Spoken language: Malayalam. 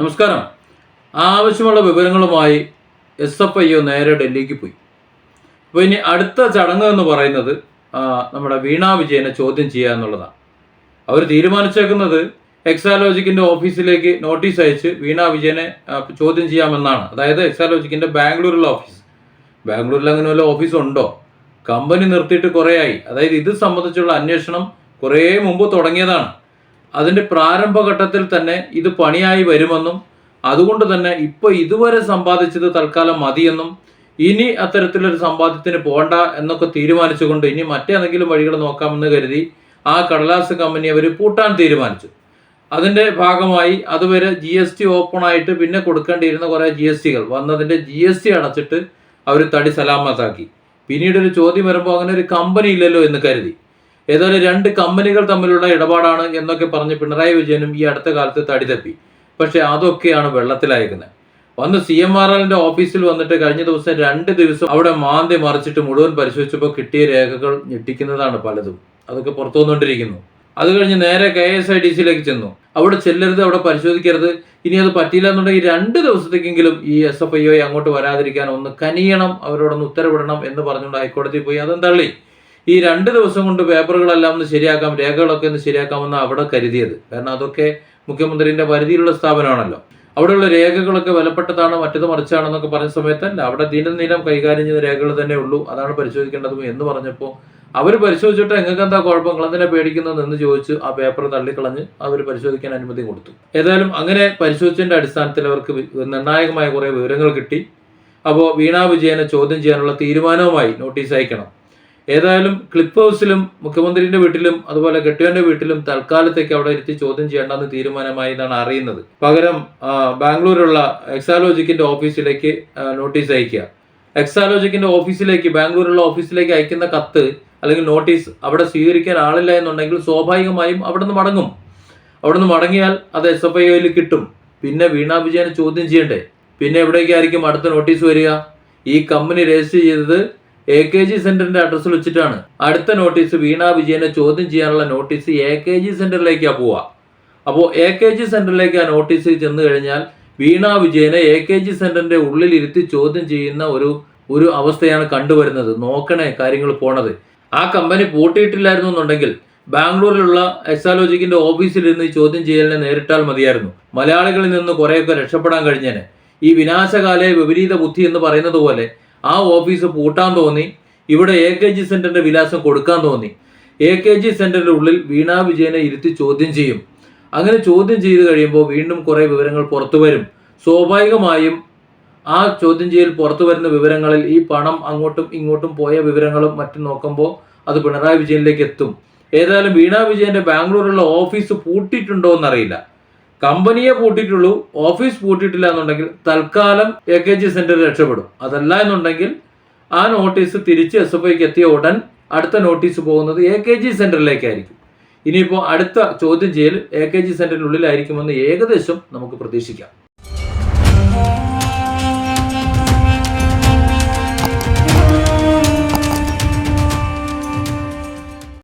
നമസ്കാരം. ആവശ്യമുള്ള വിവരങ്ങളുമായി എസ് എഫ് ഐ ഒ നേരെ ഡൽഹിക്ക് പോയി. അപ്പോൾ ഇനി അടുത്ത ചടങ്ങ് എന്ന് പറയുന്നത് നമ്മുടെ വീണ വിജയനെ ചോദ്യം ചെയ്യുക എന്നുള്ളതാണ്. അവർ തീരുമാനിച്ചേക്കുന്നത് എക്സാലോജിക്കിന്റെ ഓഫീസിലേക്ക് നോട്ടീസ് അയച്ച് വീണ വിജയനെ ചോദ്യം ചെയ്യാമെന്നാണ്. അതായത് എക്സാലോജിക്കിന്റെ ബാംഗ്ലൂരിലുള്ള ഓഫീസ്. ബാംഗ്ലൂരിൽ അങ്ങനെ വല്ല ഓഫീസ് ഉണ്ടോ? കമ്പനി നിർത്തിയിട്ട് കുറേ ആയി അതായത് ഇത് സംബന്ധിച്ചുള്ള അന്വേഷണം കുറേ മുമ്പ് തുടങ്ങിയതാണ്. അതിന്റെ പ്രാരംഭഘട്ടത്തിൽ തന്നെ ഇത് പണിയായി വരുമെന്നും അതുകൊണ്ട് തന്നെ ഇപ്പോൾ ഇതുവരെ സമ്പാദിച്ചത് തൽക്കാലം മതിയെന്നും ഇനി അത്തരത്തിലൊരു സമ്പാദ്യത്തിന് പോകണ്ട എന്നൊക്കെ തീരുമാനിച്ചുകൊണ്ട് ഇനി മറ്റേതെങ്കിലും വഴികൾ നോക്കാമെന്ന് കരുതി ആ കടലാസ് കമ്പനി അവർ പൂട്ടാൻ തീരുമാനിച്ചു. അതിന്റെ ഭാഗമായി അതുവരെ ജി എസ് ടി ഓപ്പൺ ആയിട്ട് പിന്നെ കൊടുക്കേണ്ടിയിരുന്ന കുറേ ജി എസ് ടികൾ വന്നതിന്റെ ജി എസ് ടി അടച്ചിട്ട് അവർ തടി സലാമത്താക്കി. പിന്നീട് ഒരു ചോദ്യം വരുമ്പോൾ അങ്ങനെ ഒരു കമ്പനി ഇല്ലല്ലോ എന്ന് കരുതി. ഏതായാലും രണ്ട് കമ്പനികൾ തമ്മിലുള്ള ഇടപാടാണ് എന്നൊക്കെ പറഞ്ഞ് പിണറായി വിജയനും ഈ അടുത്ത കാലത്ത് തടി തപ്പി പക്ഷെ അതൊക്കെയാണ് വെള്ളത്തിലയക്കുന്നത് വന്ന് സി എം ആർ എല്ലിന്റെ ഓഫീസിൽ വന്നിട്ട് കഴിഞ്ഞ ദിവസം രണ്ട് ദിവസം അവിടെ മാന്തി മറിച്ചിട്ട് മുഴുവൻ പരിശോധിച്ചപ്പോൾ കിട്ടിയ രേഖകൾ ഞെട്ടിക്കുന്നതാണ് പലതും. അതൊക്കെ പുറത്തു വന്നുകൊണ്ടിരിക്കുന്നു അത് കഴിഞ്ഞ് നേരെ കെ എസ് ഐ ഡി സിയിലേക്ക് ചെന്നു. അവിടെ ചെല്ലരുത് അവിടെ പരിശോധിക്കരുത്. ഇനി അത് പറ്റിയില്ല എന്നുണ്ടെങ്കിൽ രണ്ട് ദിവസത്തേക്കെങ്കിലും ഈ എസ് എഫ് ഐ ഒ അങ്ങോട്ട് വരാതിരിക്കാൻ ഒന്ന് കനിയണം അവരോടൊന്ന് ഉത്തരവിടണം എന്ന് പറഞ്ഞുകൊണ്ട് ഹൈക്കോടതിയിൽ പോയി. അതും തള്ളി ഈ രണ്ട് ദിവസം കൊണ്ട് പേപ്പറുകളെല്ലാം ഒന്ന് ശരിയാക്കാം രേഖകളൊക്കെ ഒന്ന് ശരിയാക്കാമെന്ന് അവിടെ കരുതിയത്. കാരണം അതൊക്കെ മുഖ്യമന്ത്രിന്റെ പരിധിയിലുള്ള സ്ഥാപനമാണല്ലോ. അവിടെയുള്ള രേഖകളൊക്കെ വിലപ്പെട്ടതാണ് മറ്റത് മറിച്ചാണെന്നൊക്കെ പറഞ്ഞ സമയത്തല്ല അവിടെ ദിനം കൈകാര്യം ചെയ്ത രേഖകൾ തന്നെ ഉള്ളൂ അതാണ് പരിശോധിക്കേണ്ടതും എന്ന് പറഞ്ഞപ്പോൾ അവർ പരിശോധിച്ചിട്ട് എങ്ങൾക്ക് എന്താ കുഴപ്പം കളന്തിനെ പേടിക്കുന്നതെന്ന് പേടിക്കുന്നത് എന്ന് ചോദിച്ച് ആ പേപ്പർ തള്ളിക്കളഞ്ഞ് അവർ പരിശോധിക്കാൻ അനുമതി കൊടുത്തു. ഏതായാലും അങ്ങനെ പരിശോധിച്ചതിന്റെ അടിസ്ഥാനത്തിൽ അവർക്ക് നിർണായകമായ കുറേ വിവരങ്ങൾ കിട്ടി. അപ്പോൾ വീണാ വിജയനെ ചോദ്യം ചെയ്യാനുള്ള തീരുമാനവുമായി നോട്ടീസ് അയക്കണം. ഏതായാലും ക്ലിപ്പ് ഹൗസിലും മുഖ്യമന്ത്രിയുടെ വീട്ടിലും അതുപോലെ കെട്ടിയോന്റെ വീട്ടിലും തൽക്കാലത്തേക്ക് അവിടെ ഇരുത്തി ചോദ്യം ചെയ്യേണ്ടെന്ന് തീരുമാനമായി എന്നാണ് അറിയുന്നത്. പകരം ബാംഗ്ലൂരുള്ള എക്സാലോജിക്കിന്റെ ഓഫീസിലേക്ക് നോട്ടീസ് അയക്കുക എക്സാലോജിക്കിന്റെ ഓഫീസിലേക്ക് ബാംഗ്ലൂരുള്ള ഓഫീസിലേക്ക് അയക്കുന്ന കത്ത് അല്ലെങ്കിൽ നോട്ടീസ് അവിടെ സ്വീകരിക്കാൻ ആളില്ല എന്നുണ്ടെങ്കിൽ സ്വാഭാവികമായും അവിടെ നിന്ന് മടങ്ങും. അവിടെ നിന്ന് മടങ്ങിയാൽ അത് എസ് എഫ് ഐയിൽ കിട്ടും. പിന്നെ വീണ വിജയനെ ചോദ്യം ചെയ്യണ്ടേ? പിന്നെ എവിടേക്കായിരിക്കും അടുത്ത നോട്ടീസ് വരിക? ഈ കമ്പനി രജിസ്റ്റർ ചെയ്തത് എ കെ ജി സെന്ററിന്റെ അഡ്രസ്സിൽ വെച്ചിട്ടാണ് അടുത്ത നോട്ടീസ് വീണ വിജയനെ ചോദ്യം ചെയ്യാനുള്ള നോട്ടീസ് എ കെ ജി സെന്ററിലേക്കാണ് പോവുക. അപ്പോൾ എ കെ ജി സെന്ററിലേക്ക് ആ നോട്ടീസ് ചെന്ന് കഴിഞ്ഞാൽ വീണ വിജയനെ എ കെ ജി സെന്ററിന്റെ ഉള്ളിൽ ഇരുത്തി ചോദ്യം ചെയ്യുന്ന ഒരു ഒരു അവസ്ഥയാണ് കണ്ടുവരുന്നത്. നോക്കണേ കാര്യങ്ങൾ പോണത്. ആ കമ്പനി പൂട്ടിയിട്ടില്ലായിരുന്നു എന്നുണ്ടെങ്കിൽ ബാംഗ്ലൂരിലുള്ള എക്സാലോജിക്കിന്റെ ഓഫീസിലിരുന്ന് ഈ ചോദ്യം ചെയ്യലിനെ നേരിട്ടാൽ മതിയായിരുന്നു. മലയാളികളിൽ നിന്ന് കുറേയൊക്കെ രക്ഷപ്പെടാൻ കഴിഞ്ഞേനെ. ഈ വിനാശകാലെ വിപരീത ബുദ്ധി എന്ന് പറയുന്നത് പോലെ ആ ഓഫീസ് പൂട്ടാൻ തോന്നി. ഇവിടെ എ കെ ജി സെന്ററിന്റെ വിലാസം കൊടുക്കാൻ തോന്നി. എ കെ ജി സെന്ററിന്റെ ഉള്ളിൽ വീണ വിജയനെ ഇരുത്തി ചോദ്യം ചെയ്യും. അങ്ങനെ ചോദ്യം ചെയ്ത് കഴിയുമ്പോൾ വീണ്ടും കുറേ വിവരങ്ങൾ പുറത്തു വരും. സ്വാഭാവികമായും ആ ചോദ്യം ചെയ്യൽ പുറത്തു വരുന്ന വിവരങ്ങളിൽ ഈ പണം അങ്ങോട്ടും ഇങ്ങോട്ടും പോയ വിവരങ്ങളും മറ്റും നോക്കുമ്പോൾ അത് പിണറായി വിജയനിലേക്ക് എത്തും. ഏതായാലും വീണ വിജയന്റെ ബാംഗ്ലൂരിലുള്ള ഓഫീസ് പൂട്ടിയിട്ടുണ്ടോ എന്നറിയില്ല കമ്പനിയെ പൂട്ടിയിട്ടുള്ളൂ ഓഫീസ് പൂട്ടിയിട്ടില്ല എന്നുണ്ടെങ്കിൽ തൽക്കാലം എ കെ ജി സെന്റർ രക്ഷപ്പെടും. അതല്ല എന്നുണ്ടെങ്കിൽ ആ നോട്ടീസ് തിരിച്ച് എസ് എഫ് ഐക്ക് എത്തിയ ഉടൻ അടുത്ത നോട്ടീസ് പോകുന്നത് എ കെ ജി സെന്ററിലേക്കായിരിക്കും ഇനിയിപ്പോൾ അടുത്ത ചോദ്യം ചെയ്യൽ എ കെ ജി സെന്ററിനുള്ളിലായിരിക്കുമെന്ന് ഏകദേശം നമുക്ക് പ്രതീക്ഷിക്കാം.